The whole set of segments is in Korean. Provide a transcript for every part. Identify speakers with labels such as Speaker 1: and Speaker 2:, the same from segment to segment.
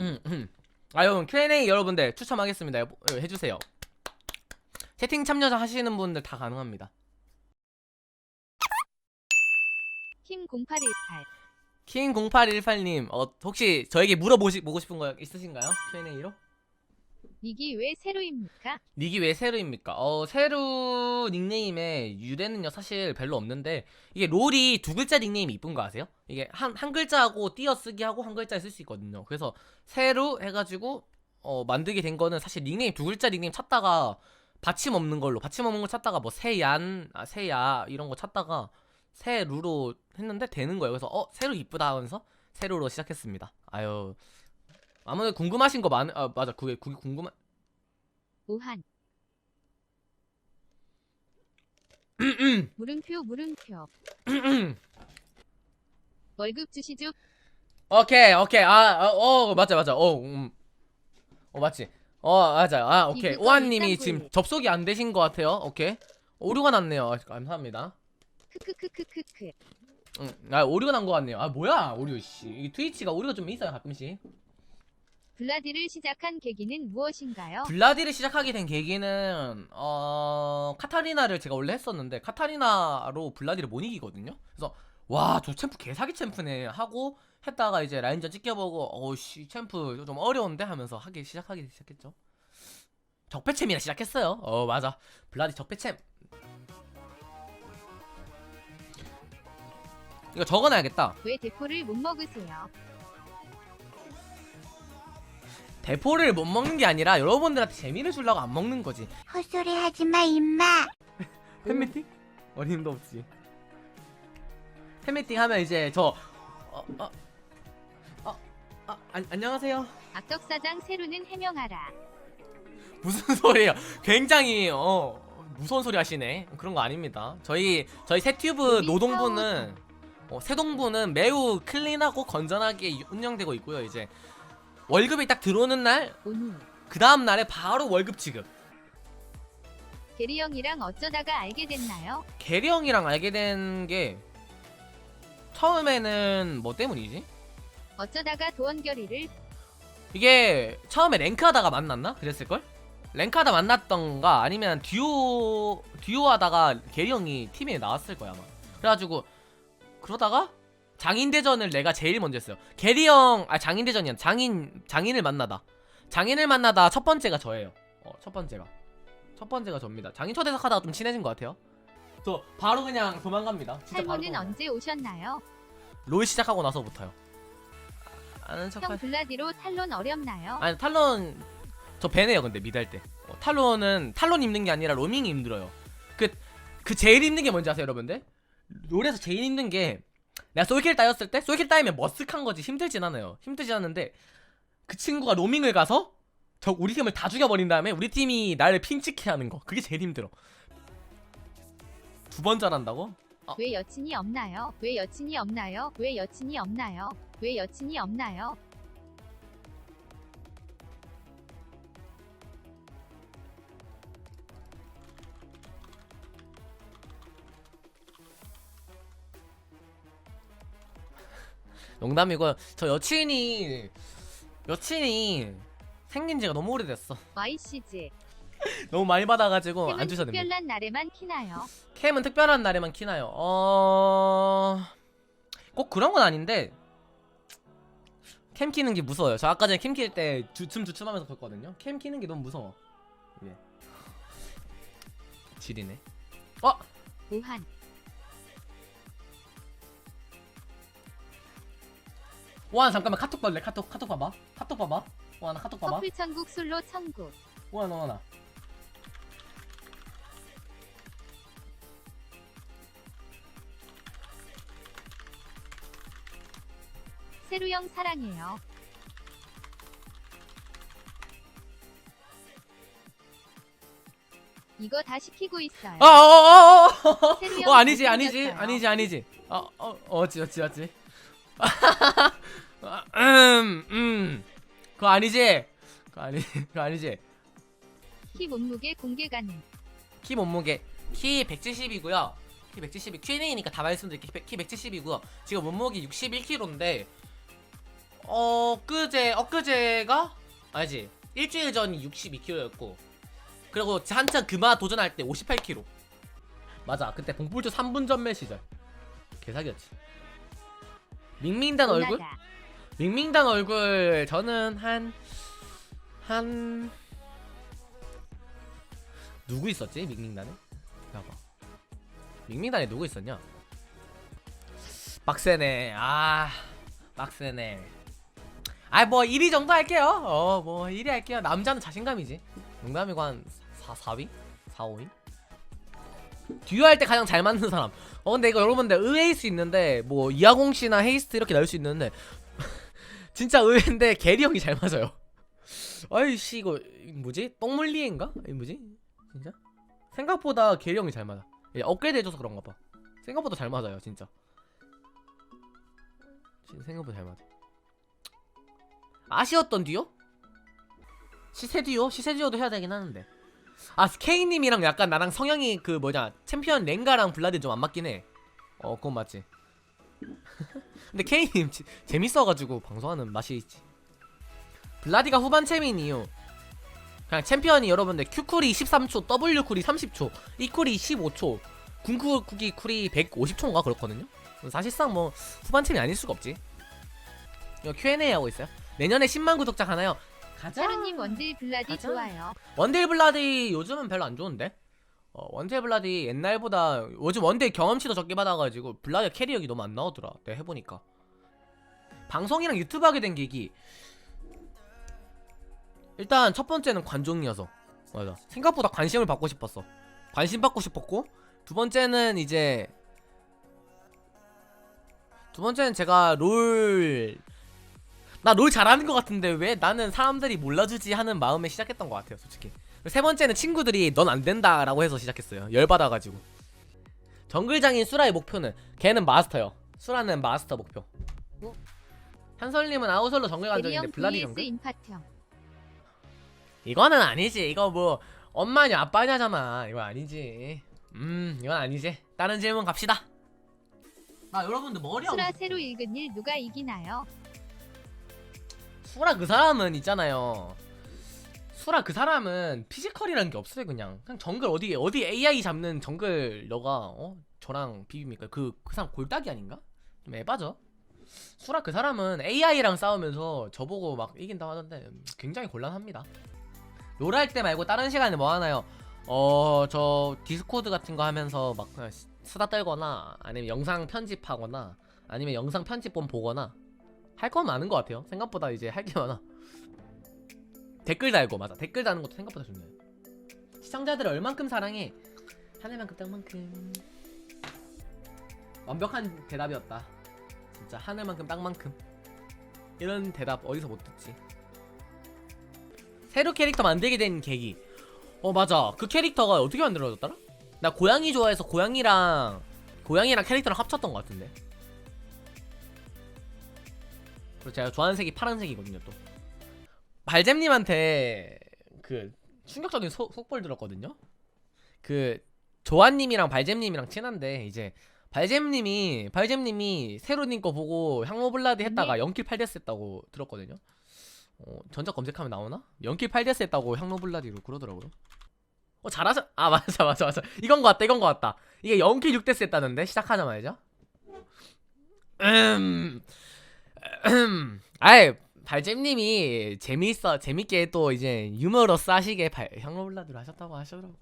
Speaker 1: 음, 음. 아유 Q&A 여러분들 추첨하겠습니다. 여보- 어, 해주세요. 채팅 참여 하시는 분들 다 가능합니다.
Speaker 2: 킴0818
Speaker 1: 킹 0818님 어, 혹시 저에게 물어보시 보고 싶은 거 있으신가요? Q&A로?
Speaker 2: 닉이 왜 세로입니까?
Speaker 1: 닉이 왜 세루입니까? 어 세루 닉네임의 유래는요 사실 별로 없는데 이게 롤이 두 글자 닉네임이 이쁜 거 아세요? 이게 한, 한 글자하고 띄어쓰기 하고 한 글자에 쓸 수 있거든요. 그래서 세루 해가지고 어 만들게 된 거는 사실 닉네임 두 글자 닉네임 찾다가 받침 없는 걸로 받침 없는 걸 찾다가 뭐 세얀, 아, 세야 이런 거 찾다가 세루로 했는데 되는 거예요. 그래서 어 세루 이쁘다 하면서 세루로 시작했습니다. 아유 아무래도 궁금하신 거 많, 아 맞아. 그게 그게 궁금한.
Speaker 2: 우한. 물음표 물음표. 월급 주시죠?
Speaker 1: 오케이 오케이. 아 어 어, 맞아 맞아. 어 음. 어 맞지. 어 맞아. 아 오케이. 오한님이. 지금 접속이 안 되신 것 같아요. 오케이. 오류가 났네요. 아, 감사합니다.
Speaker 2: 크크크크크크.
Speaker 1: 음아 오류가 난 것 같네요. 아 뭐야 오류 씨 이 트위치가 오류가 좀 있어요 가끔씩
Speaker 2: 블라디를 시작한 계기는 무엇인가요?
Speaker 1: 블라디를 시작하게 된 계기는 어 카타리나를 제가 원래 했었는데 카타리나로 블라디를 못 이기거든요. 그래서 와 저 챔프 개사기 챔프네 하고 했다가 이제 라인전 찍혀보고 어우씨 챔프 좀 어려운데 하면서 하기 시작하기 시작했죠. 적폐챔이라 시작했어요. 어 맞아. 블라디 적폐챔. 이거 적어놔야겠다.
Speaker 2: 왜 대포를 못 먹으세요?
Speaker 1: 대포를 못 먹는 게 아니라 여러분들한테 재미를 주려고 안 먹는 거지
Speaker 3: 헛소리 하지 마, 임마.
Speaker 1: 팬미팅? 어림도 없지. 팬미팅 하면 이제 저 어, 어, 어, 아, 안, 안녕하세요.
Speaker 2: 악덕사장 세로는 해명하라
Speaker 1: 무슨 소리예요? 굉장히 어 무서운 소리 하시네. 그런 거 아닙니다. 저희 저희 새튜브 노동부는 어, 새동부는 매우 클린하고 건전하게 운영되고 있고요. 이제 월급이 딱 들어오는 날 그 다음 날에 바로 월급 지급.
Speaker 2: 게리 형이랑 어쩌다가 알게 됐나요?
Speaker 1: 게리 형이랑 알게 된 게 처음에는 뭐 때문이지?
Speaker 2: 어쩌다가 도원결의를
Speaker 1: 이게 처음에 랭크하다가 만났나? 그랬을걸? 랭크하다 만났던가 아니면 듀오 듀오 하다가 게리 형이 팀에 나왔을 거야 아마 그래가지고 그러다가 장인대전을 내가 제일 먼저 했어요. 게리 형 아 장인대전이야. 장인 장인을 만나다. 장인을 만나다 첫 번째가 저예요. 어, 첫 번째가. 첫 번째가 저입니다. 장인 초대석 하다가 좀 친해진 것 같아요. 저 바로 그냥 도망갑니다. 진짜 바로
Speaker 2: 탈모는
Speaker 1: 도망가요.
Speaker 2: 언제 오셨나요?
Speaker 1: 롤 시작하고 나서부터요. 아는
Speaker 2: 척형 블라디로 탈론 어렵나요?
Speaker 1: 아니 탈론 저 배네요 근데 미드 할때. 어, 탈론은 탈론 입는 게 아니라 로밍이 힘들어요. 그 그 제일 힘든 게 뭔지 아세요 여러분들? 롤에서 제일 힘든 게 내가 솔킬 따였을 때 솔킬 따이면 머쓱한 거지 힘들진 않아요 힘들진 않은데 그 친구가 로밍을 가서 저 우리 팀을 다 죽여버린 다음에 우리 팀이 나를 핑치케 하는 거 그게 제일 힘들어 두 번 잘한다고?
Speaker 2: 왜 여친이 없나요? 왜 여친이 없나요? 왜 여친이 없나요? 왜 여친이 없나요?
Speaker 1: 농담이고 저 여친이 여친이 생긴 지가 너무 오래됐어
Speaker 2: YCG
Speaker 1: 너무 많이 받아가지고 안 주셔도 됩니다
Speaker 2: 특별한 날에만 키나요?
Speaker 1: 캠은 특별한 날에만 키나요? 어... 꼭 그런 건 아닌데 캠 키는 게 무서워요. 저 아까 전에 캠 킬 때 주춤 주춤하면서 컸거든요. 캠 키는 게 너무 무서워. 예. 지리네. 어?
Speaker 2: 우한
Speaker 1: 와 잠깐만 카톡 볼래? 카톡 카톡 봐봐. 카톡 봐봐. 와나 카톡 봐봐.
Speaker 2: 커플 천국 솔로 천국
Speaker 1: 와 나.
Speaker 2: 세루 형 사랑해요. 이거 다 시키고 있어요.
Speaker 1: 어, 어, 어, 어, 어, 어,
Speaker 2: 형
Speaker 1: 아니지, 아니지. 아니지, 아니지. 어, 어, 어찌, 어찌, 어찌. 아, 아니지. 그거 아니, 그거 아니지.
Speaker 2: 키 몸무게 공개 가능.
Speaker 1: 키 몸무게 키 170이고요. 키 170이 Q&A니까 다 말씀드릴게요. 키 170이고요. 지금 몸무게 61kg인데 엊그제 엊그제가 아니지 일주일 전이 62kg였고 그리고 한창 금화 도전할 때 58kg 맞아 그때 봉불주 3분 전매 시절 개사기였지 밍밍단 얼굴. 밍밍단 얼굴 저는 한 한 누구 있었지 밍밍단에? 봐봐 밍밍단에 누구 있었냐? 빡세네 아 빡세네 아 뭐 1위 정도 할게요 어 뭐 1위 할게요 남자는 자신감이지 농담이고 한 4, 4위? 4, 5위? 듀오 할 때 가장 잘 맞는 사람 어 근데 이거 여러분들 의외일 수 있는데 뭐 이하공씨나 헤이스트 이렇게 나올 수 있는데 진짜 의외인데 게리 형이 잘 맞아요 아이씨 이거 뭐지? 똥물리인가? 이 뭐지? 진짜? 생각보다 게리 형이 잘 맞아 예, 업그레이드 해줘서 그런가 봐 생각보다 잘 맞아요 진짜 생각보다 잘 맞아 아쉬웠던 듀오? 시세 듀오? 시세 듀오도 해야 되긴 하는데 아 K님이랑 약간 나랑 성향이 그 뭐냐 챔피언 랭가랑 블라드 좀안 맞긴 해 어 그건 맞지 근데 지- 재밌어가지고 방송하는 맛이 있지 블라디가 후반 챔인 이유 그냥 챔피언이 여러분들 Q쿨이 13초 W쿨이 30초 E쿨이 15초 궁쿨이 쿨이 150초인가 그렇거든요 사실상 뭐 후반 챔이 아닐 수가 없지 이거 Q&A 하고 있어요 내년에 10만 구독자 가나요? 가자
Speaker 2: 하루님 원딜 블라디
Speaker 1: 가자.
Speaker 2: 좋아요.
Speaker 1: 원딜 블라디 요즘은 별로 안 좋은데? 어, 원딜 블라디 옛날보다 요즘 원딜 경험치도 적게 받아가지고 블라디 캐리력이 너무 안 나오더라. 내가 해보니까. 방송이랑 유튜브 하게 된 계기. 일단 첫 번째는 관종이어서. 맞아. 생각보다 관심을 받고 싶었어. 관심 받고 싶었고 두 번째는 이제 두 번째는 제가 롤 나 롤 잘하는 것 같은데 왜 나는 사람들이 몰라주지 하는 마음에 시작했던 것 같아요 솔직히 세 번째는 친구들이 넌 안 된다라고 해서 시작했어요. 열받아가지고. 정글장인 수라의 목표는 걔는 마스터요. 수라는 마스터 목표. 한설님은 아우솔로 정글 간 적인데 블라디 정글?
Speaker 2: 인파형.
Speaker 1: 이거는 아니지. 이거 뭐 엄마냐 아빠냐잖아. 이거 아니지. 음 이건 아니지. 다른 질문 갑시다. 나 여러분들 머리 안
Speaker 2: 수라 새로 읽은 일 누가 이기나요?
Speaker 1: 수라 그 사람은 있잖아요. 수라 그 사람은 피지컬이라는 게 없어요 그냥. 그냥 정글 어디 어디 AI 잡는 정글러가 어 저랑 비빕니까? 그 그 사람 골딱이 아닌가? 좀 에바죠. 수라 그 사람은 AI랑 싸우면서 저보고 막 이긴다고 하던데 음, 굉장히 곤란합니다. 롤 할 때 말고 다른 시간에 뭐 하나요? 어 저 디스코드 같은 거 하면서 막 수다 떨거나 아니면 영상 편집하거나 아니면 영상 편집본 보거나 할 건 많은 것 같아요. 생각보다 이제 할 게 많아. 댓글 달고 맞아. 댓글 다는 것도 생각보다 좋네요. 시청자들을 얼만큼 사랑해? 하늘만큼 땅만큼. 완벽한 대답이었다. 진짜 하늘만큼 땅만큼. 이런 대답 어디서 못 듣지? 새로 캐릭터 만들게 된 계기. 어 맞아. 그 캐릭터가 어떻게 만들어졌더라? 나 고양이 좋아해서 고양이랑 고양이랑 캐릭터랑 합쳤던 것 같은데. 그리고 제가 좋아하는 색이 파란색이거든요 또 발잼님한테 그 충격적인 소- 속보를 들었거든요. 그 조아님이랑 발잼님이랑 친한데 이제 발잼님이 발잼님이 세로님 거 보고 향로블라디 했다가 0킬 8데스 했다고 들었거든요. 어, 전적 검색하면 나오나? 0킬 8데스 했다고 향로블라디로 그러더라고요. 어 잘하셔 아 맞아 맞아 맞아. 이건 거 같다 이건 거 같다. 이게 0킬 6데스 했다는데? 시작하자마자? 음. 아이 발잼님이 재미있어 재밌게 또 이제 유머러스 하시게 발, 향로블라드를 하셨다고 하시더라고.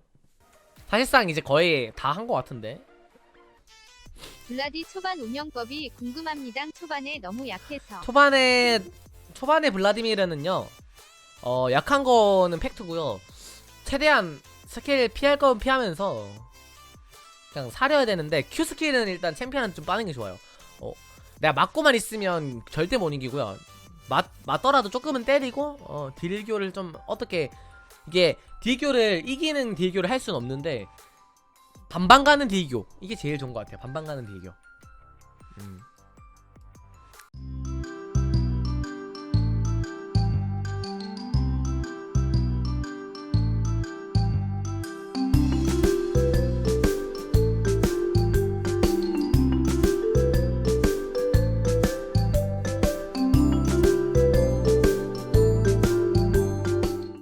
Speaker 1: 사실상 이제 거의 다 한 것 같은데.
Speaker 2: 블라디 초반 운영법이 궁금합니다. 초반에 너무 약해서.
Speaker 1: 초반에 초반에 블라디미르는요 어 약한 거는 팩트고요. 최대한 스킬 피할 건 피하면서 그냥 사려야 되는데 Q 스킬은 일단 챔피언은 좀 빠는 게 좋아요. 어 내가 맞고만 있으면 절대 못 이기고요 맞 맞더라도 조금은 때리고 어 딜교를 좀 어떻게 이게 딜교를 이기는 딜교를 할 수는 없는데 반반 가는 딜교. 이게 제일 좋은 것 같아요. 반반 가는 딜교. 음